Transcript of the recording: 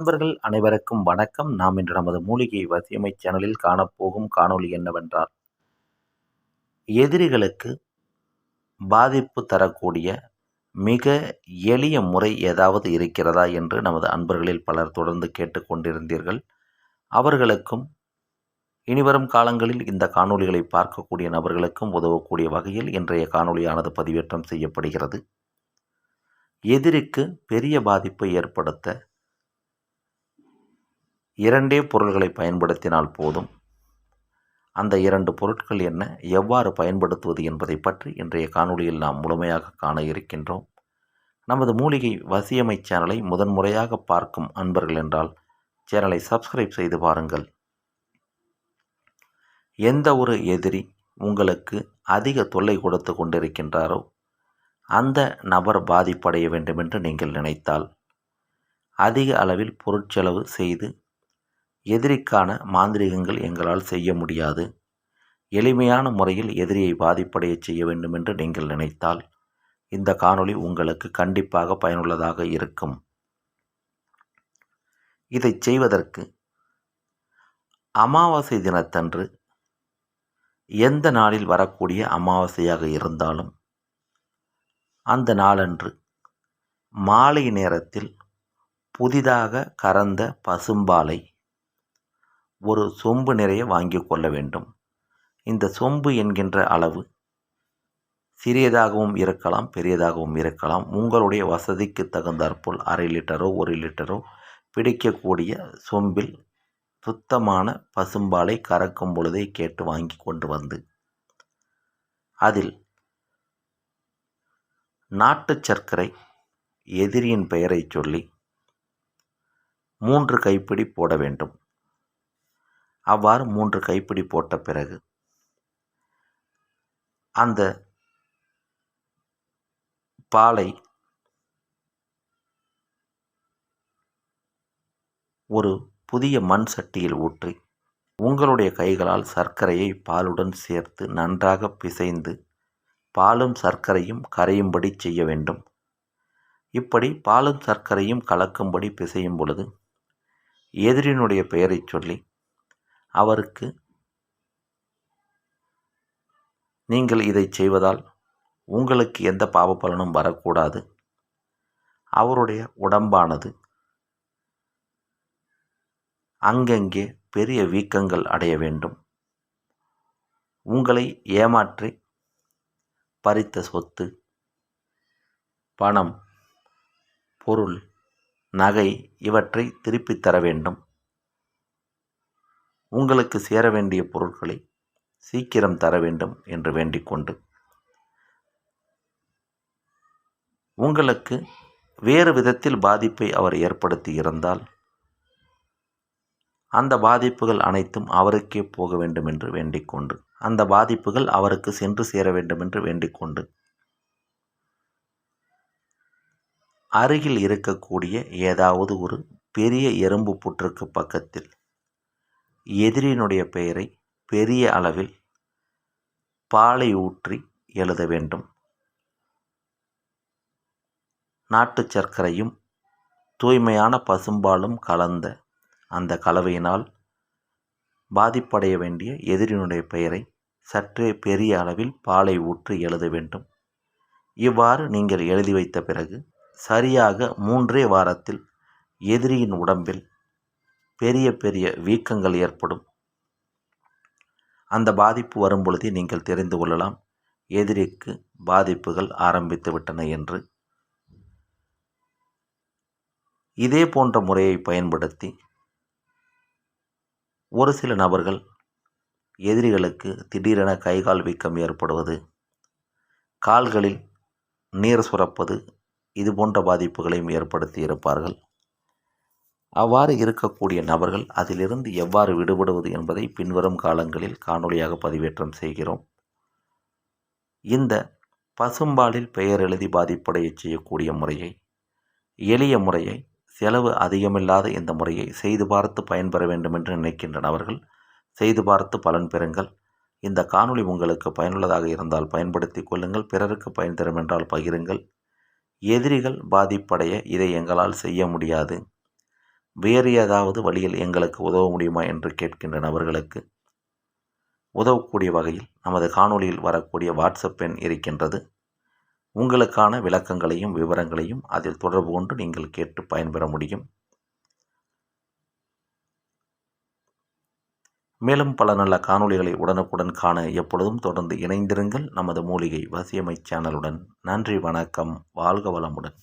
நண்பர்கள் அனைவருக்கும் வணக்கம். நாம் இன்று நமது மூலிகை வசியமை சேனலில் காணப்போகும் காணொளி என்னவென்றால் எதிரிகளுக்கு பாதிப்பு தரக்கூடிய மிக எளிய முறை ஏதாவது இருக்கிறதா என்று நமது அன்பர்களில் பலர் தொடர்ந்து கேட்டுக்கொண்டிருந்தீர்கள் அவர்களுக்கும் இனிவரும் காலங்களில் இந்த காணொளிகளை பார்க்கக்கூடிய நபர்களுக்கும் உதவக்கூடிய வகையில் இன்றைய காணொளியானது பதிவேற்றம் செய்யப்படுகிறது. எதிரிக்கு பெரிய பாதிப்பை ஏற்படுத்த இரண்டே பொருள்களை பயன்படுத்தினால் போதும். அந்த இரண்டு பொருட்கள் என்ன? எவ்வாறு பயன்படுத்துவது என்பதை பற்றி இன்றைய காணொளியில் நாம் முழுமையாக காண இருக்கின்றோம். நமது மூலிகை வசியமை சேனலை முதன்முறையாக பார்க்கும் அன்பர்கள் என்றால் சேனலை சப்ஸ்கிரைப் செய்து பாருங்கள். எந்த ஒரு எதிரி உங்களுக்கு அதிக தொல்லை கொடுத்து கொண்டிருக்கின்றாரோ அந்த நபர் பாதிப்படைய வேண்டுமென்று நீங்கள் நினைத்தால் அதிக அளவில் பொருட்செலவு செய்து எதிரிக்கான மாந்திரிகங்கள் எங்களால் செய்ய முடியாது. எளிமையான முறையில் எதிரியை பாதிப்படைய செய்ய வேண்டும் என்று நீங்கள் நினைத்தால் இந்த காணொளி உங்களுக்கு கண்டிப்பாக பயனுள்ளதாக இருக்கும். இதை செய்வதற்கு அமாவாசை தினத்தன்று எந்த நாளில் வரக்கூடிய அமாவாசையாக இருந்தாலும் அந்த நாளன்று மாலை நேரத்தில் புதிதாக கறந்த பசும்பாலை ஒரு சொம்பு நிறைய வாங்கி கொள்ள வேண்டும். இந்த சொம்பு என்கின்ற அளவு சிறியதாகவும் இருக்கலாம் பெரியதாகவும் இருக்கலாம். உங்களுடைய வசதிக்கு தகுந்தாற்போல் அரை லிட்டரோ ஒரு லிட்டரோ பிடிக்கக்கூடிய சொம்பில் சுத்தமான பசும்பாலை கறக்கும் பொழுதே கேட்டு வாங்கி கொண்டு வந்து அதில் நாட்டு சர்க்கரை எதிரியின் பெயரை சொல்லி மூன்று கைப்பிடி போட வேண்டும். அவ்வாறு மூன்று கைப்பிடி போட்ட பிறகு அந்த பாலை ஒரு புதிய மண் சட்டியில் ஊற்றி உங்களுடைய கைகளால் சர்க்கரையை பாலுடன் சேர்த்து நன்றாக பிசைந்து பாலும் சர்க்கரையும் கரையும்படி செய்ய வேண்டும். இப்படி பாலும் சர்க்கரையும் கலக்கும்படி பிசையும் பொழுது எதிரினுடைய பெயரை சொல்லி அவருக்கு நீங்கள் இதை செய்வதால் உங்களுக்கு எந்த பாவ பலனும் வரக்கூடாது. அவருடைய உடம்பானது அங்கங்கே பெரிய வீக்கங்கள் அடைய வேண்டும். உங்களை ஏமாற்றி பறித்த சொத்து பணம் பொருள் நகை இவற்றை திருப்பித் தர வேண்டும். உங்களுக்கு சேர வேண்டிய பொருட்களை சீக்கிரம் தர வேண்டும் என்று வேண்டிக்கொண்டு உங்களுக்கு வேறு விதத்தில் பாதிப்பை அவர் ஏற்படுத்தி இருந்தால் அந்த பாதிப்புகள் அனைத்தும் அவருக்கே போக வேண்டும் என்று வேண்டிக்கொண்டு அந்த பாதிப்புகள் அவருக்கு சென்று சேர வேண்டும் என்று வேண்டிக்கொண்டு அருகில் இருக்கக்கூடிய ஏதாவது ஒரு பெரிய எறும்பு புற்றுக்கு பக்கத்தில் எதிரினுடைய பெயரை பெரிய அளவில் பாலை ஊற்றி எழுத வேண்டும். நாட்டு சர்க்கரையும் தூய்மையான பசும்பாலும் கலந்த அந்த கலவையினால் பாதிப்படைய வேண்டிய எதிரினுடைய பெயரை சற்றே பெரிய அளவில் பாலை ஊற்றி எழுத வேண்டும். இவ்வாறு நீங்கள் எழுதி வைத்த பிறகு சரியாக மூன்றே வாரத்தில் எதிரியின் உடம்பில் பெரிய பெரிய வீக்கங்கள் ஏற்படும். அந்த பாதிப்பு வரும் பொழுதே நீங்கள் தெரிந்து கொள்ளலாம். எதிரிக்கு பாதிப்புகள் ஆரம்பித்து விட்டன என்று. இதே போன்ற முறையை பயன்படுத்தி ஒரு சில நபர்கள் எதிரிகளுக்கு திடீரென கைகால் வீக்கம் ஏற்படுவது கால்களில் நீர் சுரப்பது இது போன்ற பாதிப்புகளையும் ஏற்படுத்தி இருப்பார்கள். அவ்வாறு இருக்கக்கூடிய நபர்கள் அதிலிருந்து எவ்வாறு விடுபடுவது என்பதை பின்வரும் காலங்களில் காணொளியாக பதிவேற்றம் செய்கிறோம். இந்த பசும்பாலில் பெயர் எழுதி பாதிப்படைய செய்யக்கூடிய முறையை எளிய முறையை செலவு அதிகமில்லாத இந்த முறையை செய்து பார்த்து பயன்பெற வேண்டும் என்று நினைக்கின்ற நபர்கள் செய்து பார்த்து பலன் பெறுங்கள். இந்த காணொளி உங்களுக்கு பயனுள்ளதாக இருந்தால் பயன்படுத்தி கொள்ளுங்கள். பிறருக்கு பயன் தரும் என்றால் பகிருங்கள். எதிரிகள் பாதிப்படைய இதை எங்களால் செய்ய முடியாது. வேறு ஏதாவது வழியில் எங்களுக்கு உதவ முடியுமா என்று கேட்கின்ற நபர்களுக்கு உதவக்கூடிய வகையில் நமது காணொளியில் வரக்கூடிய வாட்ஸ்அப் எண் இருக்கின்றது. உங்களுக்கான விளக்கங்களையும் விவரங்களையும் அதில் தொடர்பு கொண்டு நீங்கள் கேட்டு பயன்பெற முடியும். மேலும் பல நல்ல காணொளிகளை உடனுக்குடன் காண எப்பொழுதும் தொடர்ந்து இணைந்திருங்கள். நமது மூலிகை வசியமை சேனலுடன் நன்றி வணக்கம். வாழ்க வளமுடன்.